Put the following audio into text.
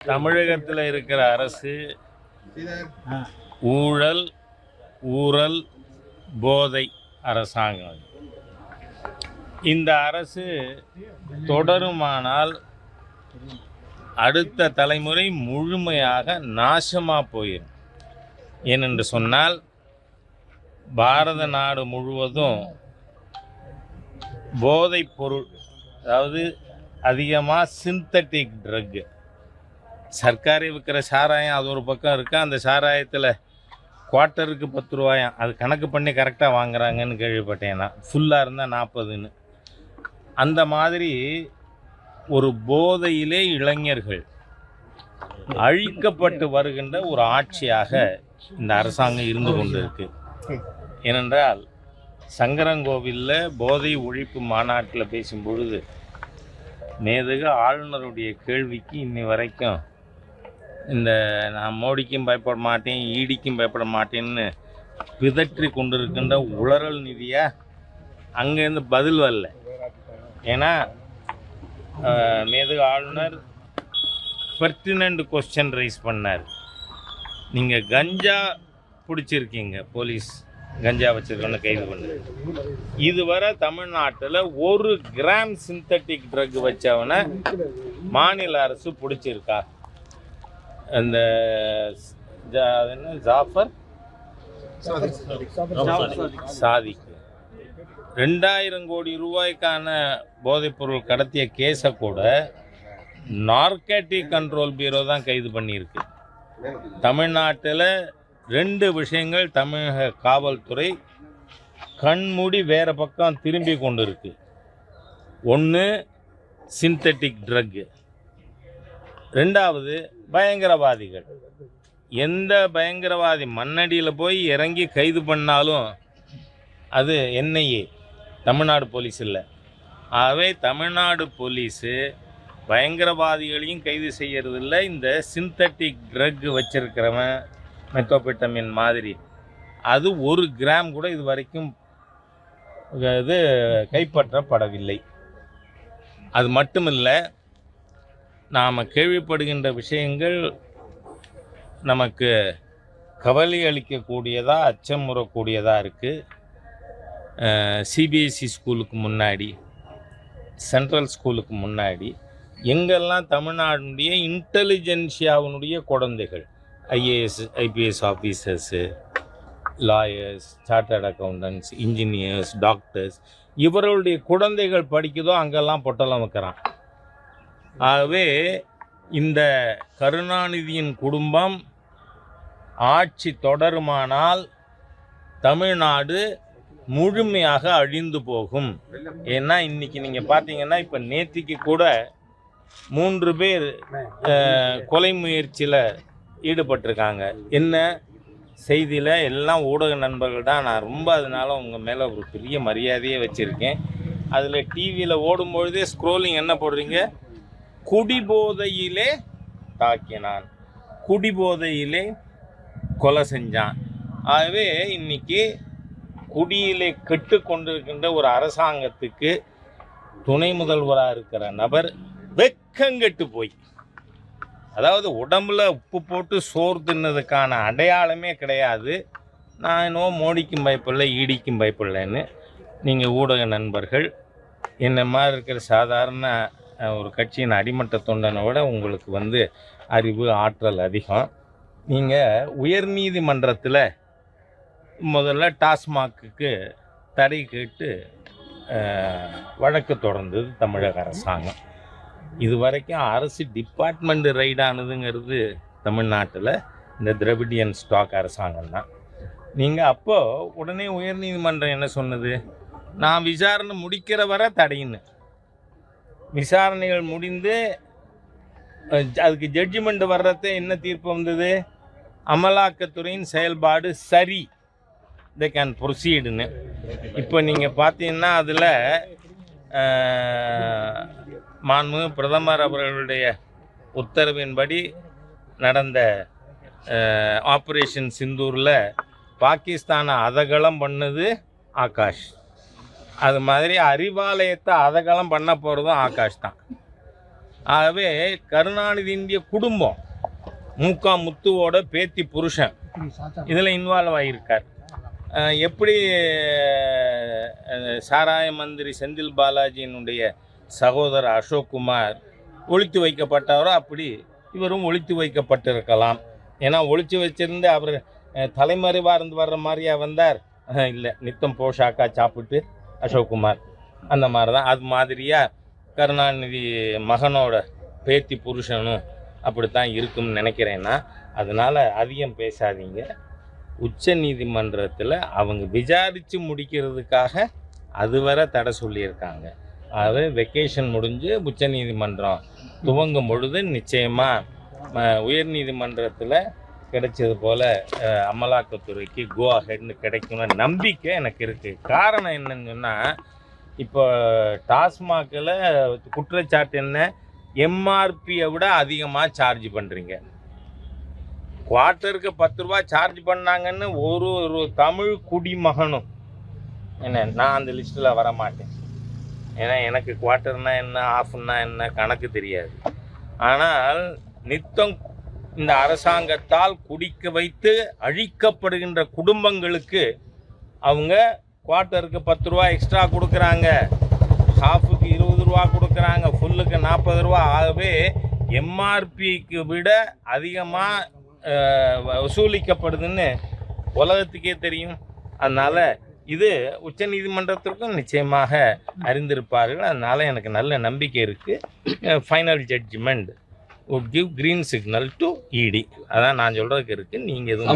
தமிழகத்தில் இருக்கிற அரசு ஊழல் ஊழல் போதை அரசாங்கம். இந்த அரசு தொடருமானால் அடுத்த தலைமுறை முழுமையாக நாசமாக போயிடும் ஏனென்று சொன்னால் பாரத நாடு முழுவதும் போதைப் பொருள் அதாவது அதிகமாக சிந்தட்டிக் ட்ரக்கு சர்க்காரி விற்கிற சாராயம் அது ஒரு பக்கம் இருக்குது அந்த சாராயத்தில் குவார்ட்டருக்கு பத்து ரூபாயாம். அது கணக்கு பண்ணி கரெக்டாக வாங்குறாங்கன்னு கேள்விப்பட்டேன். நான் ஃபுல்லாக இருந்தால் நாற்பதுன்னு அந்த மாதிரி ஒரு போதையிலே இளைஞர்கள் அழிக்கப்பட்டு வருகின்ற ஒரு ஆட்சியாக இந்த அரசாங்கம் இருந்து கொண்டு இருக்கு ஏனென்றால் சங்கரங்கோவிலில் போதை ஒழிப்பு மாநாட்டில் பேசும் பொழுது நேதுக ஆளுநருடைய கேள்விக்கு இன்னி வரைக்கும் இந்த நான் மோடிக்கும் பயப்பட மாட்டேன் ஈடிக்கும் பயப்பட மாட்டேன்னு பிதற்றி கொண்டிருக்கின்ற உளறல் நிதியாக அங்கேருந்து பதில் வரல. ஏன்னா மேது ஆளுநர் பெர்டினண்ட் கொஸ்டின் ரைஸ் பண்ணார். நீங்கள் கஞ்சா பிடிச்சிருக்கீங்க போலீஸ் கஞ்சா வச்சுருக்கோன்னு கைது பண்ணு இதுவரை தமிழ்நாட்டில் ஒரு கிராம் சிந்தட்டிக் ட்ரக் வச்சவனை மாநில அரசு பிடிச்சிருக்கா? அந்த என்ன? ஜாஃபர்? சாதிக்கு ரெண்டாயிரம் கோடி ரூபாய்க்கான போதைப்பொருள் கடத்திய கேஸை கூட நார்கேட்டிக் கண்ட்ரோல் பியூரோ தான் கைது பண்ணியிருக்கு. தமிழ்நாட்டில் ரெண்டு விஷயங்கள் தமிழக காவல்துறை கண்மூடி வேற பக்கம் திரும்பி கொண்டு இருக்கு ஒன்று சிந்தட்டிக் ட்ரக்கு ரெண்டாவது பயங்கரவாதிகள். எந்த பயங்கரவாதி மண்ணடியில் போய் இறங்கி கைது பண்ணாலும் அது என்ஐஏ தமிழ்நாடு போலீஸ் இல்லை. ஆகவே தமிழ்நாடு போலீஸு பயங்கரவாதிகளையும் கைது செய்யறதில்ல. இந்த சிந்தட்டிக் ட்ரக் வச்சிருக்கிறவன் மெத்தோபிட்டமின் மாதிரி. அது ஒரு கிராம் கூட இது வரைக்கும் இது கைப்பற்றப்படவில்லை. அது மட்டுமில்லை நாம் கேள்விப்படுகின்ற விஷயங்கள் நமக்கு கவலை அளிக்கக்கூடியதாக அச்சமுறக்கூடியதாக இருக்குது சிபிஎஸ்சி ஸ்கூலுக்கு முன்னாடி சென்ட்ரல் ஸ்கூலுக்கு முன்னாடி எங்கெல்லாம் தமிழ்நாடுடைய இன்டெலிஜென்சியாவினுடைய குழந்தைகள் IAS IPS officers lawyers chartered accountants engineers doctors இவர்களுடைய குழந்தைகள் படிக்குதோ அங்கெல்லாம் பொட்டலம் வைக்கிறான். ஆகவே இந்த கருணாநிதியின் குடும்பம் ஆட்சி தொடருமானால் தமிழ்நாடு முழுமையாக அழிந்து போகும். ஏன்னா இன்னைக்கு நீங்கள் பார்த்தீங்கன்னா இப்போ நேத்திக்கு கூட மூன்று பேர் கொலை முயற்சியில் ஈடுபட்டிருக்காங்க. என்ன செய்தியில்? எல்லாம் ஊடக நண்பர்கள் தான். நான் ரொம்ப அதனால உங்கள் மேலே ஒரு பெரிய மரியாதையே வச்சுருக்கேன். அதில் டிவியில் ஓடும்பொழுதே ஸ்க்ரோலிங் என்ன போடுறீங்க? குடிபோதையிலே தாக்கினான். குடிபோதையிலே கொலை செஞ்சான். ஆகவே இன்னைக்கு குடியிலே கெட்டு கொண்டிருக்கின்ற ஒரு அரசாங்கத்துக்கு துணை முதல்வராக இருக்கிற நபர் வெக்கங்கெட்டு போய். அதாவது உடம்புல உப்பு போட்டு சோறு தின்னதுக்கான அடையாளமே கிடையாது. நான் இன்னும் மோடிக்கும் பயப்பில்லை ஈடிக்கும் பயப்பில்லைன்னு நீங்கள் ஊடக நண்பர்கள் என்ன மாதிரி இருக்கிற சாதாரண ஒரு கட்சியின் அடிமட்ட தொண்டனை விட உங்களுக்கு வந்து அறிவு ஆற்றல் அதிகம். நீங்கள் உயர்நீதிமன்றத்தில் முதல்ல டாஸ்மாக்கு தடை கேட்டு வழக்கு தொடர்ந்தது தமிழக அரசாங்கம். இது வரைக்கும் அரசு டிபார்ட்மெண்ட் ரைடானதுங்கிறது தமிழ்நாட்டில் இந்த திரவிடியன் ஸ்டாக் அரசாங்கம் தான். நீங்கள் அப்போது உடனே உயர்நீதிமன்றம் என்ன சொன்னது? நான் விசாரணை முடிக்கிற வரை தடையின்னு விசாரணைகள் முடிந்து அதுக்கு ஜட்ஜ்மெண்ட் வர்றத என்ன தீர்ப்பு வந்தது? அமலாக்கத்துறையின் செயல்பாடு சரி. தே கேன் ப்ரொசீடுன்னு இப்போ நீங்கள் பார்த்தீங்கன்னா அதில் மாண்பு பிரதமர் அவர்களுடைய உத்தரவின்படி நடந்த ஆப்ரேஷன் சிந்தூரில் பாகிஸ்தானை அதகலம் பண்ணது ஆகாஷ். அது மாதிரி அறிவாலயத்தை அதகலம் பண்ண போகிறதும் ஆகாஷ் தான். ஆகவே கருணாநிதியினுடைய குடும்பம் மூக்கா முத்துவோட பேத்தி புருஷன். இதில் இன்வால்வ் ஆகியிருக்கார். எப்படி சாராய மந்திரி செந்தில் பாலாஜியினுடைய சகோதரர் அசோக்குமார் ஒழித்து வைக்கப்பட்டாரோ அப்படி இவரும் ஒழித்து வைக்கப்பட்டிருக்கலாம். ஏன்னா ஒழித்து வச்சிருந்து அவர் தலைமறைவாக இருந்து வர்ற மாதிரியா வந்தார். இல்லை நித்தம் போஷாக்கா சாப்பிட்டு. அசோக்குமார். அந்த மாதிரி தான் அது மாதிரியாக கருணாநிதி மகனோட பேத்தி புருஷனும் அப்படித்தான் இருக்கும்னு நினைக்கிறேன்னா அதனால் அதிகம் பேசாதீங்க. உச்ச நீதிமன்றத்தில் அவங்க விசாரித்து முடிக்கிறதுக்காக அதுவரை தடை சொல்லியிருக்காங்க. அது வெக்கேஷன் முடிஞ்சு உச்ச நீதிமன்றம் துவங்கும் பொழுது நிச்சயமாக உயர்நீதிமன்றத்தில் கிடைச்சது போல் அமலாக்கத்துறைக்கு கோ ஹெட்னு கிடைக்கும்னு நம்பிக்கை எனக்கு இருக்குது காரணம் என்னன்னு சொன்னால் இப்போ டாஸ்மாகில் குற்றச்சாட்டு என்ன? எம்ஆர்பியை விட அதிகமாக சார்ஜ் பண்ணுறீங்க குவார்ட்டருக்கு பத்து ரூபா சார்ஜ் பண்ணாங்கன்னு ஒரு ஒரு தமிழ் குடிமகனும் என்ன நான் அந்த லிஸ்ட்டில் வர மாட்டேன் ஏன்னா எனக்கு குவார்ட்டர்னால் என்ன ஆஃப்னா என்ன கணக்கு தெரியாது. ஆனால் நித்தம் இந்த அரசாங்கத்தால் குடிக்க வைத்து அழிக்கப்படுகின்ற குடும்பங்களுக்கு அவங்க குவார்ட்டருக்கு பத்து ரூபா எக்ஸ்ட்ரா கொடுக்குறாங்க. ஹாஃபுக்கு இருபது ரூபா கொடுக்குறாங்க. ஃபுல்லுக்கு நாற்பது ரூபா. ஆகவே எம்ஆர்பிக்கு விட அதிகமாக வசூலிக்கப்படுதுன்னு உலகத்துக்கே தெரியும். அதனால் இது உச்சநீதிமன்றத்திற்கும் நிச்சயமாக அறிந்திருப்பார்கள். அதனால் எனக்கு நல்ல நம்பிக்கை இருக்குது final judgment would give green signal to இடி அதான் நான் சொல்கிறதுக்கு இருக்குது நீங்கள் எதுவும்